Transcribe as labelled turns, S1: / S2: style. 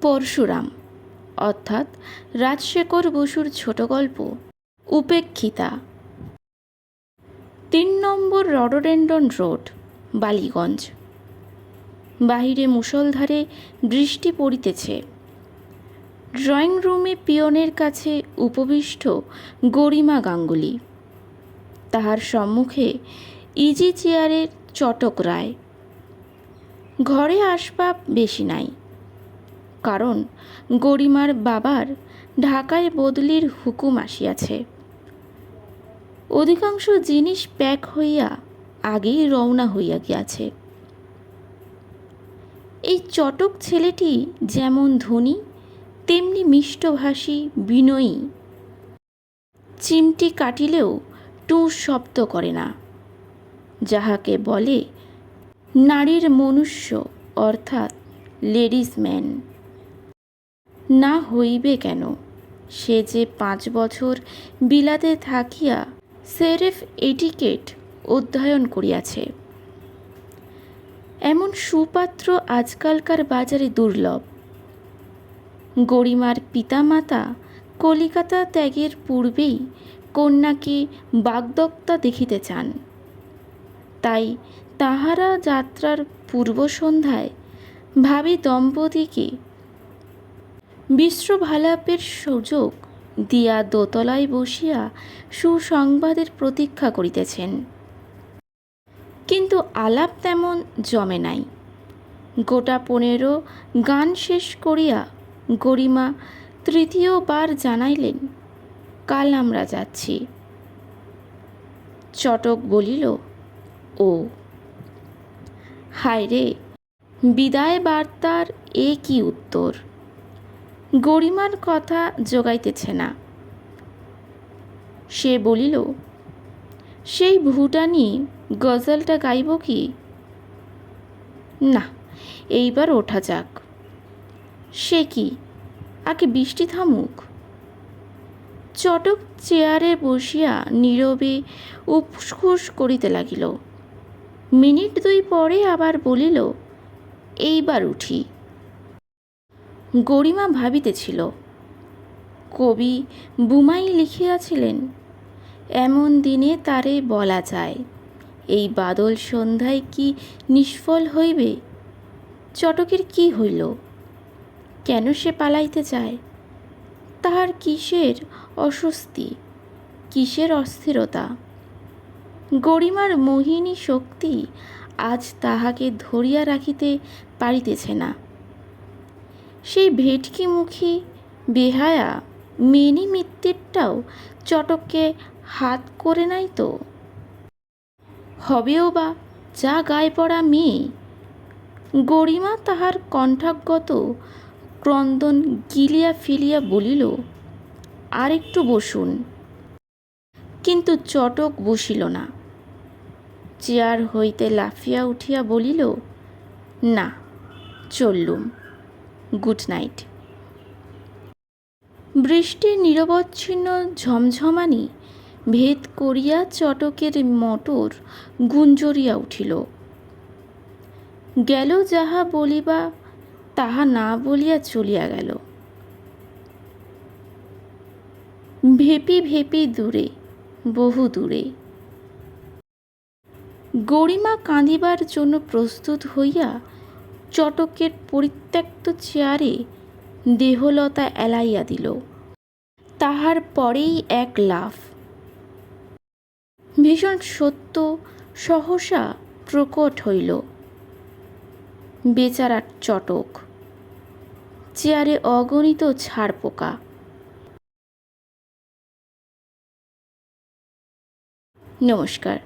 S1: পরশুরাম। অর্থাৎ রাজশেখর বসুর ছোট গল্প, উপেক্ষিতা। তিন নম্বর রডোডেন্ডন রোড, বালিগঞ্জ। বাহিরে মুষলধারে বৃষ্টি পড়িতেছে। ড্রয়িং রুমে পিয়নের কাছে উপবিষ্ট গরিমা গাঙ্গুলি। তাহার সম্মুখে ইজি চেয়ারের চটক রায়। ঘরে আসবাব বেশি নাই। কারণ গরিমার বাবার ঢাকায় বদলির হুকুম আসিয়াছে। অধিকাংশ জিনিস প্যাক হইয়া আগেই রওনা হইয়া গিয়াছে। এই চটক ছেলেটি যেমন ধনী, তেমনি মিষ্টভাষী, বিনয়ী। চিমটি কাটিলেও টুঁ শব্দ করে না। যাহাকে বলে, নারীর মনুষ্য অর্থাৎ লেডিস ম্যান। না হইবে কেন? সে যে পাঁচ বছর বিলাতে থাকিয়া সেরেফ এটিকেট অধ্যয়ন করিয়াছে। এমন সুপাত্র আজকালকার বাজারে দুর্লভ। গরিমার পিতামাতা কলিকাতা ত্যাগের পূর্বেই কন্যাকে বাগদত্তা দেখিতে চান। তাই তাহারা যাত্রার পূর্ব সন্ধ্যায় ভাবি দম্পতিকে বিশ্বভালাপের সুযোগ দিয়া দোতলায় বসিয়া সুসংবাদের প্রতীক্ষা করিতেছেন। কিন্তু আলাপ তেমন জমে নাই। গোটা পনেরো গান শেষ করিয়া গরিমা তৃতীয়বার জানাইলেন, কাল আমরা যাচ্ছি। চটক বলিল, ও হায় রে বিদায় বার্তার এ কি উত্তর? গরিমার কথা জোগাইতেছে না। সে বলিল, সেই ভুটানি গজলটা গাইব কি? না, এইবার ওঠা যাক। সে কি? আগে বৃষ্টি থামুক। চটক চেয়ারে বসিয়া নীরবে উফসখুস করিতে লাগিল। মিনিট দুই পরে আবার বলিল, এইবার উঠি। গরিমা ভাবিতেছিল, কবি বুমাই লিখিয়াছিলেন, এমন দিনে তারে বলা যায়, এই বাদল সন্ধ্যায় কি নিষ্ফল হইবে? চটকের কি হইল? কেন সে পালাইতে চায়? তাহার কিসের অস্বস্তি, কিসের অস্থিরতা? গরিমার মোহিনী শক্তি আজ তাহাকে ধরিয়া রাখিতে পারিতেছে না। সেই ভেটকিমুখী বেহায়া মেনি মিত্তিরটাও চটককে হাত করে নাই তো। হবেও বা যা গায়ে পড়া মেয়ে। গরিমা তাহার কণ্ঠাগত ক্রন্দন গিলিয়া ফিলিয়া বলিল আর একটু বসুন। কিন্তু চটক বসিল না। চেয়ার হইতে লাফিয়া উঠিয়া বলিল, না, চললুম। Good night. বৃষ্টির নিরবচ্ছিন্ন ঝমঝমানি ভেদ করিয়া চটকের মটর গুঞ্জরিয়া উঠিল। গেল যাহা বলিবা, তাহা না বলিয়া চলিয়া গেল। ভেপি ভেপি দূরে, বহু দূরে। গরিমা কাঁদিবার জন্য প্রস্তুত হইয়া চটকের পরিত্যক্ত চেয়ারে দেহলতা এলাইয়া দিল। তাহার পরেই এক লাফ। ভীষণ সত্য, সহসা প্রকট হইল। বেচারার চটক। চেয়ারে অগণিত ছাড় পোকা। নমস্কার।